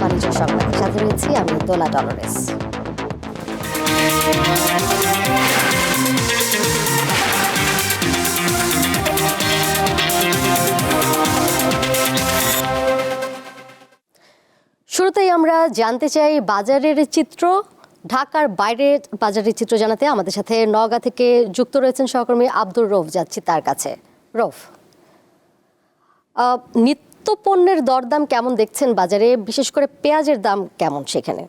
বাণিজ্য সংবাদ সাথে রয়েছি আমি দোলা ডলরেস। শুরুতেই আমরা জানতে চাই বাজারের চিত্র। ঢাকার বাইরে বাজারের চিত্র জানাতে আমাদের সাথে নওগাঁ থেকে যুক্ত রয়েছেন সহকর্মী আব্দুর রৌফ যাচ্ছি তার কাছে। রৌফ আহ, নিত্য পণ্যের দরদাম কেমন দেখছেন বাজারে? বিশেষ করে পেঁয়াজের দাম কেমন সেখানে?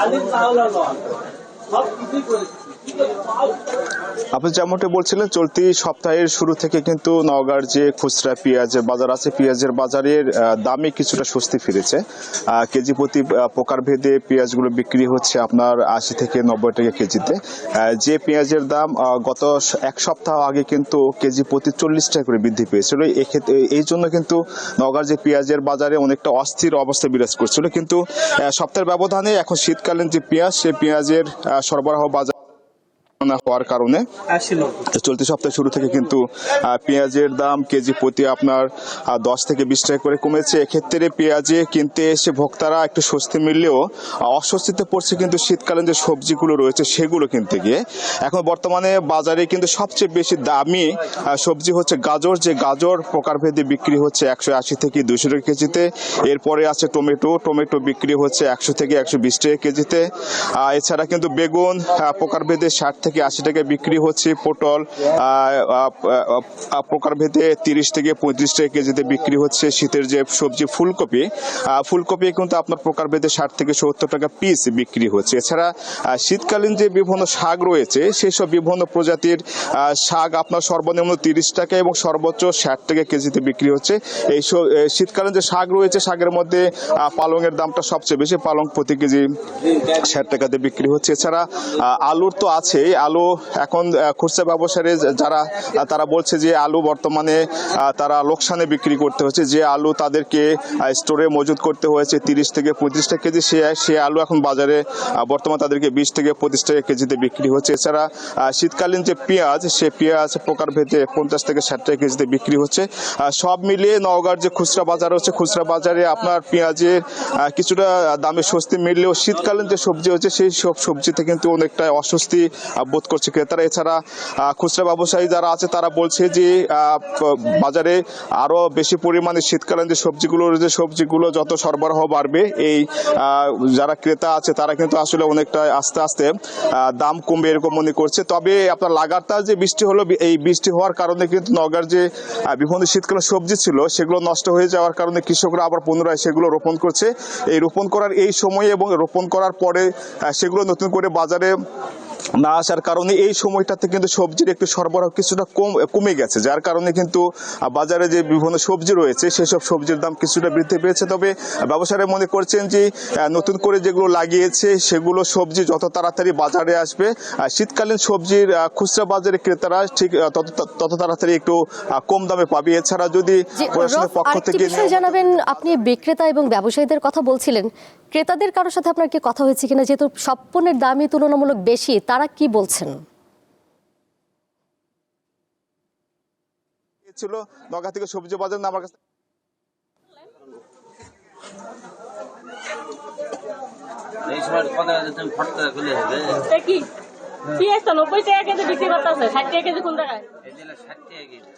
আলু, চাউল সব কিছুই করেছি। আপনি যেমনটি বলছিলেন, চলতি সপ্তাহের শুরু থেকে কিন্তু নওগাঁর যে খুচরা পেঁয়াজের বাজার আছে, পেঁয়াজের বাজারের দামে কিছুটা স্বস্তি ফিরেছে। কেজি প্রতি প্রকার ভেদে পেঁয়াজগুলো বিক্রি হচ্ছে আপনার আশি থেকে নব্বই টাকা কেজিতে। যে পেঁয়াজের দাম গত এক সপ্তাহ আগে কিন্তু কেজি প্রতি চল্লিশ টাকা করে বৃদ্ধি পেয়েছিল। এক্ষেত্রে এই জন্য কিন্তু নওগাঁর যে পেঁয়াজের বাজারে অনেকটা অস্থির অবস্থা বিরাজ করছিল। কিন্তু সপ্তাহের ব্যবধানে এখন শীতকালীন যে পেঁয়াজ সেই পেঁয়াজের সরবরাহ বাজার না হওয়ার কারণে। চলতি সপ্তাহে শুরু থেকে কিন্তু পেঁয়াজের দাম কেজি প্রতি আপনার দশ থেকে বিশ টাকা করে কমেছে। এক্ষেত্রে পেঁয়াজে কিনতে এসে ভোক্তারা একটু স্বস্তি মিললেও অস্বস্তিতে পড়ছে কিন্তু শীতকালীন যে সবজিগুলো রয়েছে সেগুলো কিনতে গিয়ে। এখন বর্তমানে বাজারে কিন্তু সবচেয়ে বেশি দামি সবজি হচ্ছে গাজর। যে গাজর প্রকারভেদে বিক্রি হচ্ছে একশো আশি থেকে দুশো টাকা কেজিতে। এরপরে আছে টমেটো। টমেটো বিক্রি হচ্ছে একশো থেকে একশো বিশ টাকা কেজিতে। এছাড়া কিন্তু বেগুন প্রকারভেদে ষাট থেকে আশি টাকায় বিক্রি হচ্ছে পটল প্রকারভেদে তিরিশ থেকে পঁয়ত্রিশ টাকা কেজিতে বিক্রি হচ্ছে শীতের যে সবজি ফুলকপি। ফুলকপি কিন্তু আপনার প্রকারভেদে ষাট থেকে সত্তর টাকা পিস বিক্রি হচ্ছে। এছাড়া শীতকালীন যে বিভিন্ন শাক রয়েছে, সেসব বিভিন্ন প্রজাতির শাক আপনার সর্বনিম্ন তিরিশ টাকা এবং সর্বোচ্চ ষাট টাকা কেজিতে বিক্রি হচ্ছে। এই শীতকালীন যে শাক রয়েছে, শাকের মধ্যে পালংয়ের দামটা সবচেয়ে বেশি, পালং প্রতি কেজি ষাট টাকাতে বিক্রি হচ্ছে। এছাড়া আলুর তো আছে আলু এখন খুচরা ব্যবসায়ী যারা তারা বলছে যে আলু বর্তমানে তারা লোকসানে বিক্রি করতে হচ্ছে। যে আলু তাদেরকে স্টোরে মজুত করতে হয়েছে তিরিশ থেকে পঁয়ত্রিশ টাকা কেজি, সে সে আলু এখন বাজারে বর্তমানে তাদেরকে বিশ থেকে পঁচিশ টাকা কেজিতে বিক্রি হচ্ছে। এছাড়া শীতকালীন যে পেঁয়াজ, সে পেঁয়াজ প্রকারভেদে পঞ্চাশ থেকে ষাট টাকা কেজিতে বিক্রি হচ্ছে। সব মিলিয়ে নওগাঁর যে খুচরা বাজার হচ্ছে, খুচরা বাজারে আপনার পেঁয়াজের কিছুটা দামে স্বস্তি মিললেও শীতকালীন যে সবজি হচ্ছে, সেই সব সবজিতে কিন্তু অনেকটা অস্বস্তি বোধ করছে ক্রেতারা। এছাড়া খুচরা ব্যবসায়ী যারা আছে, তারা বলছে যে বাজারে আরও বেশি পরিমাণে শীতকালীন যে সবজিগুলো যে সবজিগুলো যত সরবরাহ বাড়বে, এই যারা ক্রেতা আছে, তারা কিন্তু আসলে অনেকটা আস্তে আস্তে দাম কমবে এরকম মনে করছে। তবে আপনার লাগাতার যে বৃষ্টি হলো এই বৃষ্টি হওয়ার কারণে কিন্তু নগার যে বিভিন্ন শীতকালীন সবজি ছিল, সেগুলো নষ্ট হয়ে যাওয়ার কারণে কৃষকরা আবার পুনরায় সেগুলো রোপণ করছে। এই রোপণ করার এই সময়ে এবং রোপণ করার পরে সেগুলো নতুন করে বাজারে না আসার কারণে এই সময়টাতে কিন্তু সবজির একটু সরবরাহ কিছুটা কম কমে গেছে যার কারণে কিন্তু বাজারে যে বিভিন্ন সবজি রয়েছে সেসব সবজির দাম কিছুটা বৃদ্ধি পেয়েছে। তবে ব্যবসায়ীরা মনে করছেন যে নতুন করে যেগুলো লাগিয়েছে সেগুলো সবজি যত তাড়াতাড়ি বাজারে আসবে শীতকালীন সবজির খুচরা বাজারে ক্রেতারা ঠিক তত তত তাড়াতাড়ি একটু কম দামে পাবে। এছাড়া যদি প্রশাসনের পক্ষ থেকে জানাবেন আপনি বিক্রেতা এবং ব্যবসায়ীদের কথা বলছিলেন। ক্রেতাদের কারোর সাথে আপনার কি কথা হয়েছে কিনা? যেহেতু সব পণ্যের দামই তুলনামূলক বেশি তারা কি বলছেন? ছিল নগা থেকে সবজি বাজার না আমার কাছে কি? নব্বই টাকা কেজি বিক্রি করতেছে ষাট টাকা কেজি কোন জায়গায়? ষাট টাকা কেজি।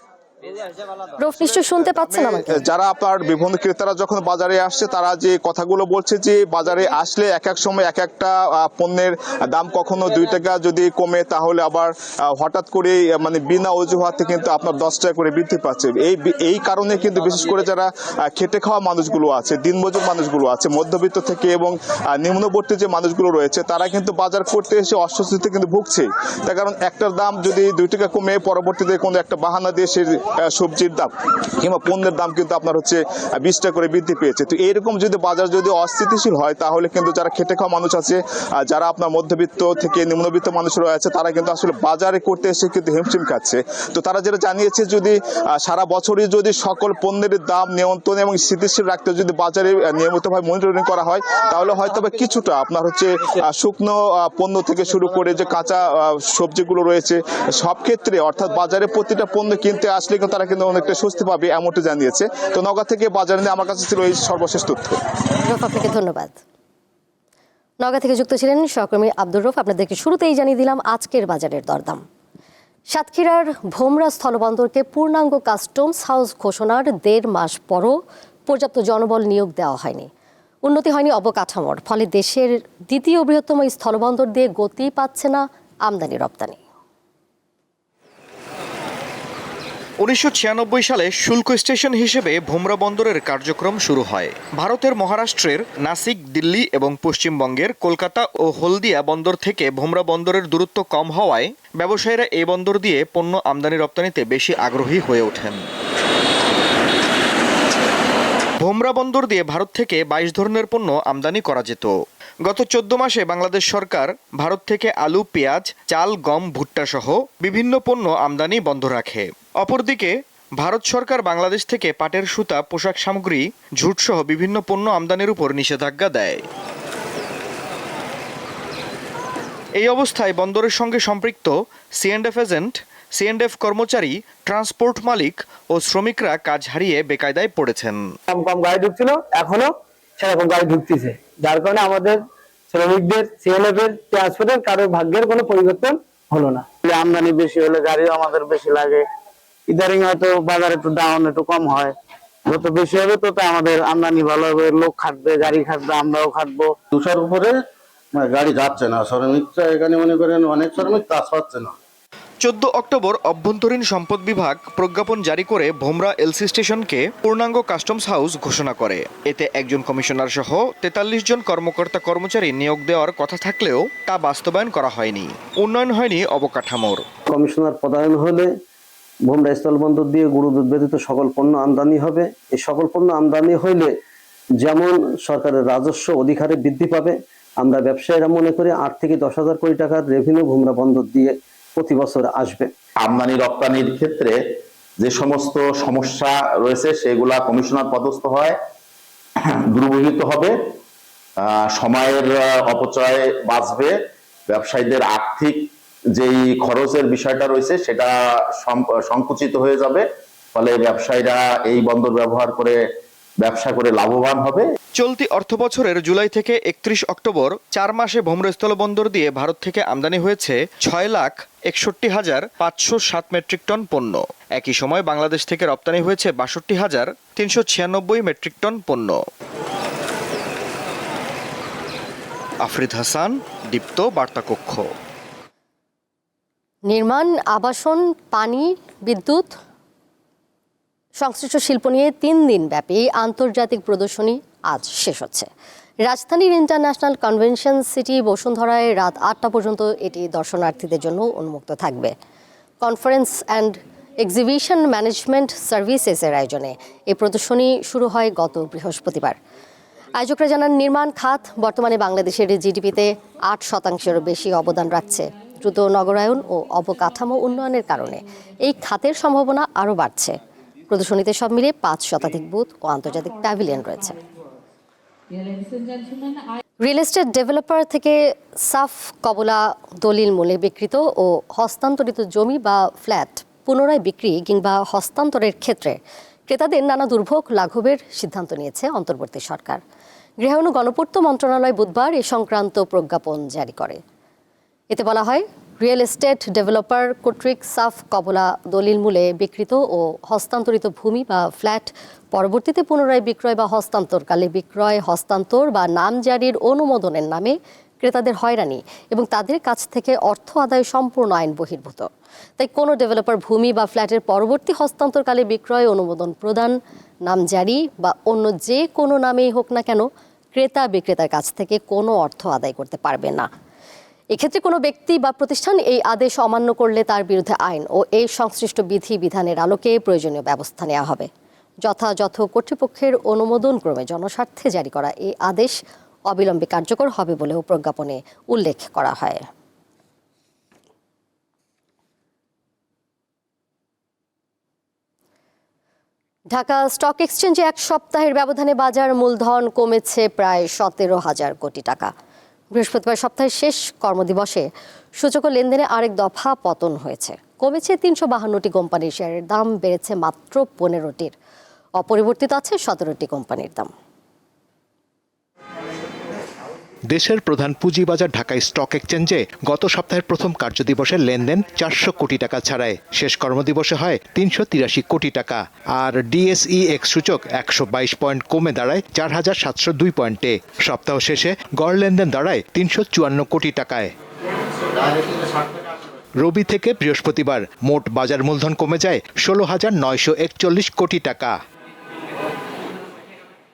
রফ নিশ্চয় শুনতে পাচ্ছেন আমাকে। যারা আপনার বিভিন্ন ক্রেতারা যখন বাজারে আসছে তারা যে কথাগুলো বলছে যে বাজারে আসলে এক এক সময় এক একটা পণ্যের দাম কখনো দুই টাকা যদি কমে তাহলে আবার হঠাৎ করে মানে বিনা অজুহাতে কিন্তু আপনার দশ টাকা করে বৃদ্ধি পাচ্ছে। এই এই কারণে কিন্তু বিশেষ করে যারা খেটে খাওয়া মানুষগুলো আছে দিনমজুর মানুষগুলো আছে মধ্যবিত্ত থেকে এবং নিম্নবর্তী যে মানুষগুলো রয়েছে তারা কিন্তু বাজার করতে এসে অস্বস্তিতে কিন্তু ভুগছে তার কারণ একটার দাম যদি দুই টাকা কমে পরবর্তীতে কোনো একটা বাহানা দিয়ে সে সবজির দাম কিংবা পণ্যের দাম কিন্তু আপনার হচ্ছে বিশ টাকা করে বৃদ্ধি পেয়েছে। তো এরকম যদি বাজার যদি অস্থিতিশীল হয়, তাহলে কিন্তু যারা খেটে খাওয়া মানুষ আছে যারা আপনার মধ্যবিত্ত থেকে নিম্নবিত্ত মানুষ রয়েছে, তারা কিন্তু আসলে বাজারে করতে এসে কিন্তু হিমশিম খাচ্ছে। তো তারা যেটা জানিয়েছে যদি সারা বছরই যদি সকল পণ্যের দাম নিয়ন্ত্রণ এবং স্থিতিশীল রাখতে যদি বাজারে নিয়মিতভাবে মনিটরিং করা হয়, তাহলে হয়তো বা কিছুটা আপনার হচ্ছে শুকনো পণ্য থেকে শুরু করে যে কাঁচা সবজিগুলো রয়েছে, সব ক্ষেত্রে অর্থাৎ বাজারে প্রতিটা পণ্য কিনতে আসলে কিন্তু তারা কিন্তু অনেকটা স্বস্তি পাবে এমনটি জানিয়েছে। তো নগা থেকে বাজারে নিয়ে আমার কাছে ছিল এই সর্বশেষ তথ্য। আপনাকে ধন্যবাদ। নগা থেকে যুক্ত ছিলেন সহকর্মী আব্দুর রফ আপনাদেরকে শুরুতেই জানিয়ে দিলাম আজকের বাজারের দরদাম। সাতক্ষীরার ভোমরা স্থলবন্দরকে পূর্ণাঙ্গ কাস্টমস হাউস ঘোষণার দেড় মাস পরও পর্যাপ্ত জনবল নিয়োগ দেওয়া হয়নি। উন্নতি হয়নি অবকাঠামোর, ফলে দেশের দ্বিতীয় বৃহত্তম স্থলবন্দর দিয়ে গতি পাচ্ছে না আমদানি রপ্তানি। উনিশশো ছিয়ানব্বই সালে শুল্ক স্টেশন হিসেবে ভোমরা বন্দরের কার্যক্রম শুরু হয়। ভারতের মহারাষ্ট্রের নাসিক, দিল্লি এবং পশ্চিমবঙ্গের কলকাতা ও হলদিয়া বন্দর থেকে ভোমরা বন্দরের দূরত্ব কম হওয়ায় ব্যবসায়ীরা এই বন্দর দিয়ে পণ্য আমদানি রপ্তানিতে বেশি আগ্রহী হয়ে ওঠেন। ভোমরা বন্দর দিয়ে ভারত থেকে বাইশ ধরনের পণ্য আমদানি করা যেত। গত চোদ্দ মাসে বাংলাদেশ সরকার ভারত থেকে আলু, পেঁয়াজ, চাল, গম, ভুট্টা সহ বিভিন্ন পণ্য আমদানি বন্ধ রাখে। অপরদিকে, ভারত সরকার বাংলাদেশ থেকে পাটের সুতা, পোশাক সামগ্রী ঝুটসহ বিভিন্ন পণ্য আমদানির উপর নিষেধাজ্ঞা দেয়। এই অবস্থায় বন্দরের সঙ্গে সম্পৃক্ত C and F agent C and F কর্মচারী ট্রান্সপোর্ট মালিক ও শ্রমিকরা কাজ হারিয়ে বেকায়দায় পড়েছেন। কম কম গাড়ি ঢুকছিল এখনও সেরকম গাড়ি ঢুকতেছে। যার কারণে আমাদের শ্রমিকদের সিএলএফ এর ট্রান্সপোর্টের কারোর ভাগ্যের কোনো পরিবর্তন হলো না। আমদানি বেশি হলে গাড়িও আমাদের বেশি লাগে। ইদারিং হয়তো বাজারে একটু ডাউন একটু কম হয়। যত বেশি হবে তত আমাদের আমদানি ভালো হবে। লোক খাটবে গাড়ি খাটবে আমরাও খাটবো। দুশোর উপরে মানে গাড়ি যাচ্ছে না। শ্রমিকরা এখানে মনে করেন অনেক শ্রমিক কাজ পাচ্ছে না। চোদ্দ অক্টোবর অভ্যন্তরীণ সম্পদ বিভাগ প্রজ্ঞাপন জারি করে ভোমরা এলসি স্টেশনকে পূর্ণাঙ্গ কাস্টমস হাউস ঘোষণা করে। এতে একজন কমিশনার সহ তেতাল্লিশ জন কর্মকর্তা কর্মচারী নিয়োগ দেওয়ার কথা থাকলেও তা বাস্তবায়ন করা হয়নি। উন্নয়ন হয়নি অবকাঠামোর। কমিশনার পদায়ন হলে ভোমরা স্থলবন্দর দিয়ে গুরু ব্যতীত সকল পণ্য আমদানি হবে। এই সকল পণ্য আমদানি হইলে যেমন সরকারের রাজস্ব অধিকারে বৃদ্ধি পাবে, আমরা ব্যবসায়ীরা মনে করি আট থেকে দশ হাজার কোটি টাকার রেভিনিউ ভোমরা বন্দর দিয়ে প্রতি বছর আসবে। আমদানি রপ্তানির ক্ষেত্রে যে সমস্ত সমস্যা রয়েছে, সেগুলা কমিশনার পদস্থ হয় দূরীভূত হবে সময়ের অপচয় বাঁচবে, ব্যবসায়ীদের আর্থিক যেই খরচের বিষয়টা রয়েছে, সেটা সংকুচিত হয়ে যাবে, ফলে ব্যবসায়ীরা এই বন্দর ব্যবহার করে ব্যবসা করে লাভবান হবে। চলতি অর্থ বছরের জুলাই থেকে একত্রিশ অক্টোবর চার মাসে ভোমরা স্থলবন্দর দিয়ে ভারত থেকে আমদানি হয়েছে ছয় লাখ একষট্টি হাজার পাঁচশো সাত মেট্রিক টন পণ্য। একই সময় বাংলাদেশ থেকে রপ্তানি হয়েছে বাষট্টি হাজার তিনশো ছিয়ানব্বই মেট্রিক টন পণ্য। আফরিদ হাসান দীপ্ত বার্তাকক্ষ। নির্মাণ আবাসন পানি বিদ্যুৎ সংশ্লিষ্ট শিল্প নিয়ে তিন দিন ব্যাপী আন্তর্জাতিক প্রদর্শনী আজ শেষ হচ্ছে। রাজধানীর ইন্টারন্যাশনাল কনভেনশন সিটি বসুন্ধরায় রাত আটটা পর্যন্ত এটি দর্শনার্থীদের জন্য উন্মুক্ত থাকবে। কনফারেন্স অ্যান্ড এক্সিবিশন ম্যানেজমেন্ট সার্ভিসেসের আয়োজনে এই প্রদর্শনী শুরু হয় গত বৃহস্পতিবার। আয়োজকরা জানান, নির্মাণ খাত বর্তমানে বাংলাদেশের জিডিপিতে আট শতাংশেরও বেশি অবদান রাখছে। দ্রুত নগরায়ন ও অবকাঠামো উন্নয়নের কারণে এই খাতের সম্ভাবনা আরও বাড়ছে। প্রদর্শনীতে সব মিলিয়ে পাঁচ শতাধিক বুথ ও আন্তর্জাতিক প্যাভিলিয়ন রয়েছে। রিয়েল এস্টেট ডেভেলপার থেকে সাফ কবলা দলিল মূল্যে বিকৃত ও হস্তান্তরিত জমি বা ফ্ল্যাট পুনরায় বিক্রি কিংবা হস্তান্তরের ক্ষেত্রে ক্রেতাদের নানা দুর্ভোগ লাঘবের সিদ্ধান্ত নিয়েছে অন্তর্বর্তী সরকার। গৃহায়ণ গণপূর্ত মন্ত্রণালয় বুধবার এ সংক্রান্ত প্রজ্ঞাপন জারি করে। এতে বলা হয় রিয়েল এস্টেট ডেভেলপার কর্তৃক সাফ কবলা দলিল মূলে বিকৃত ও হস্তান্তরিত ভূমি বা ফ্ল্যাট পরবর্তীতে পুনরায় বিক্রয় বা হস্তান্তরকালে বিক্রয়, হস্তান্তর বা নাম জারির অনুমোদনের নামে ক্রেতাদের হয়রানি এবং তাদের কাছ থেকে অর্থ আদায় সম্পূর্ণ আইন বহির্ভূত। তাই কোনো ডেভেলপার ভূমি বা ফ্ল্যাটের পরবর্তী হস্তান্তরকালে বিক্রয়, অনুমোদন প্রদান, নাম জারি বা অন্য যে কোনো নামেই হোক না কেন ক্রেতা বিক্রেতার কাছ থেকে কোনো অর্থ আদায় করতে পারবে না। এক্ষেত্রে কোনো ব্যক্তি বা প্রতিষ্ঠান এই আদেশ অমান্য করলে তার বিরুদ্ধে আইন ও এই সংশ্লিষ্ট বিধি বিধানের আলোকে প্রয়োজনীয় ব্যবস্থা নেওয়া হবে। যথাযথ কর্তৃপক্ষের অনুমোদন ক্রমে জনস্বার্থে জারি করা এই আদেশ অবিলম্বে কার্যকর হবে বলেও প্রজ্ঞাপনে উল্লেখ করা হয়। ঢাকা স্টক এক্সচেঞ্জে এক সপ্তাহের ব্যবধানে বাজার মূলধন কমেছে প্রায় সতেরো হাজার কোটি টাকা। বৃহস্পতিবার সপ্তাহের শেষ কর্মদিবসে সূচক লেনদেনে আরেক দফা পতন হয়েছে। কমেছে তিনশো বাহান্নটি কোম্পানির শেয়ারের দাম, বেড়েছে মাত্র পনেরোটির। অপরিবর্তিত আছে সতেরোটি কোম্পানির দাম। দেশের প্রধান পুঁজিবাজার ঢাকা স্টক এক্সচেঞ্জে গত সপ্তাহের প্রথম কার্যদিবসের লেনদেন চারশো কোটি টাকা ছাড়ায়। শেষ কর্মদিবসে হয় তিনশো তিরাশি কোটি টাকা। আর ডিএসই এক্স সূচক একশো বাইশ পয়েন্ট কমে দাঁড়ায় চার হাজার সাতশো দুই পয়েন্টে। সপ্তাহ শেষে গড় লেনদেন দাঁড়ায় তিনশো চুয়ান্ন কোটি টাকায়। রবি থেকে বৃহস্পতিবার মোট বাজার মূলধন কমে যায় ষোলো হাজার নয়শো একচল্লিশ কোটি টাকা।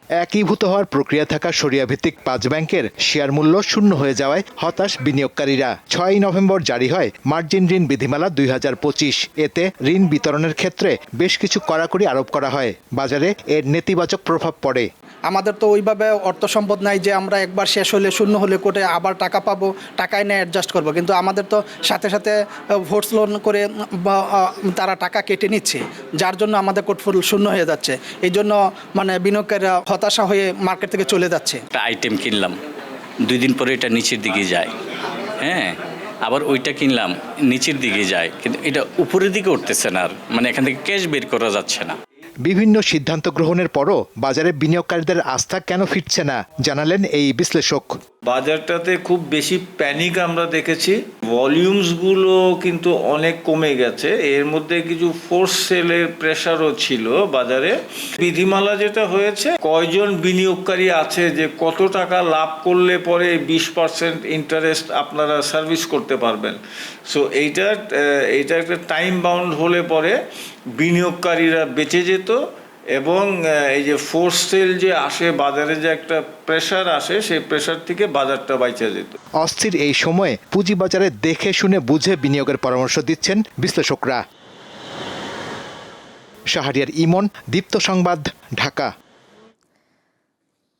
একীভূত হওয়ার প্রক্রিয়া থাকা সরিয়া ভিত্তিক পাঁচ ব্যাংকের শেয়ার মূল্য শূন্য হয়ে যাওয়ায় হতাশ বিনিয়োগকারীরা। ছয়ই নভেম্বর জারি হয় মার্জিন ঋণ বিধিমালা দুই হাজার পঁচিশ। এতে ঋণ বিতরণের ক্ষেত্রে বেশ কিছু কড়াকড়ি আরোপ করা হয়। বাজারে এর নেতিবাচক প্রভাব পড়ে। আমাদের তো ওইভাবে অর্থ সম্পদ নাই যে আমরা একবার শেষ হলে, শূন্য হলে কোটে আবার টাকা পাবো টাকায় নিয়ে অ্যাডজাস্ট করব। কিন্তু আমাদের তো সাথে সাথে ভোটস লোন করে তারা টাকা কেটে নিচ্ছে, যার জন্য আমাদের কোটফুল শূন্য হয়ে যাচ্ছে। এই জন্য মানে বিনিয়োগকারীরা হতাশা হয়ে মার্কেট থেকে চলে যাচ্ছে। একটা আইটেম কিনলাম, দুই দিন পরে এটা নিচের দিকে যায়। হ্যাঁ আবার ওইটা কিনলাম, নিচের দিকে যায়। কিন্তু এটা উপরের দিকে উঠতেছে না আর মানে এখান থেকে ক্যাশ বের করা যাচ্ছে না। বিভিন্ন সিদ্ধান্ত গ্রহণের পরও বাজারে বিনিয়োগকারীদের আস্থা কেন ফিরছে না জানালেন এই বিশ্লেষক। বাজারটাতে খুব বেশি প্যানিক আমরা দেখেছি। ভলিউমসগুলো কিন্তু অনেক কমে গেছে। এর মধ্যে কিছু ফোর্স সেলের প্রেশারও ছিল বাজারে। বিধিমালা যেটা হয়েছে, কয়জন বিনিয়োগকারী আছে যে কত টাকা লাভ করলে পরে বিশ পার্সেন্ট ইন্টারেস্ট আপনারা সার্ভিস করতে পারবেন? সো এইটা এইটা একটা টাইম বাউন্ড হলে পরে বিনিয়োগকারীরা বেঁচে যেত। এবং এই যে ফোর্স সেল যে আসে বাজারে যে একটা প্রেশার আসে সেই প্রেশার থেকে বাজারটা বাইচা যেত। অস্থির এই সময়ে পুঁজিবাজারে দেখে শুনে বুঝে বিনিয়োগের পরামর্শ দিচ্ছেন বিশ্লেষকরা। শাহরিয়ার ইমন দীপ্ত সংবাদ ঢাকা।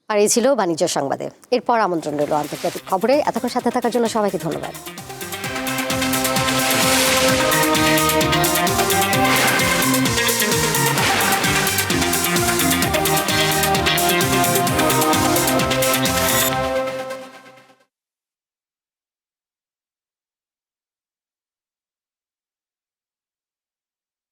আর এই ছিল বাণিজ্য সংবাদে। এরপর আমন্ত্রণ রইল আন্তর্জাতিক খবরে। এতক্ষণ সাথে থাকার জন্য সবাইকে ধন্যবাদ।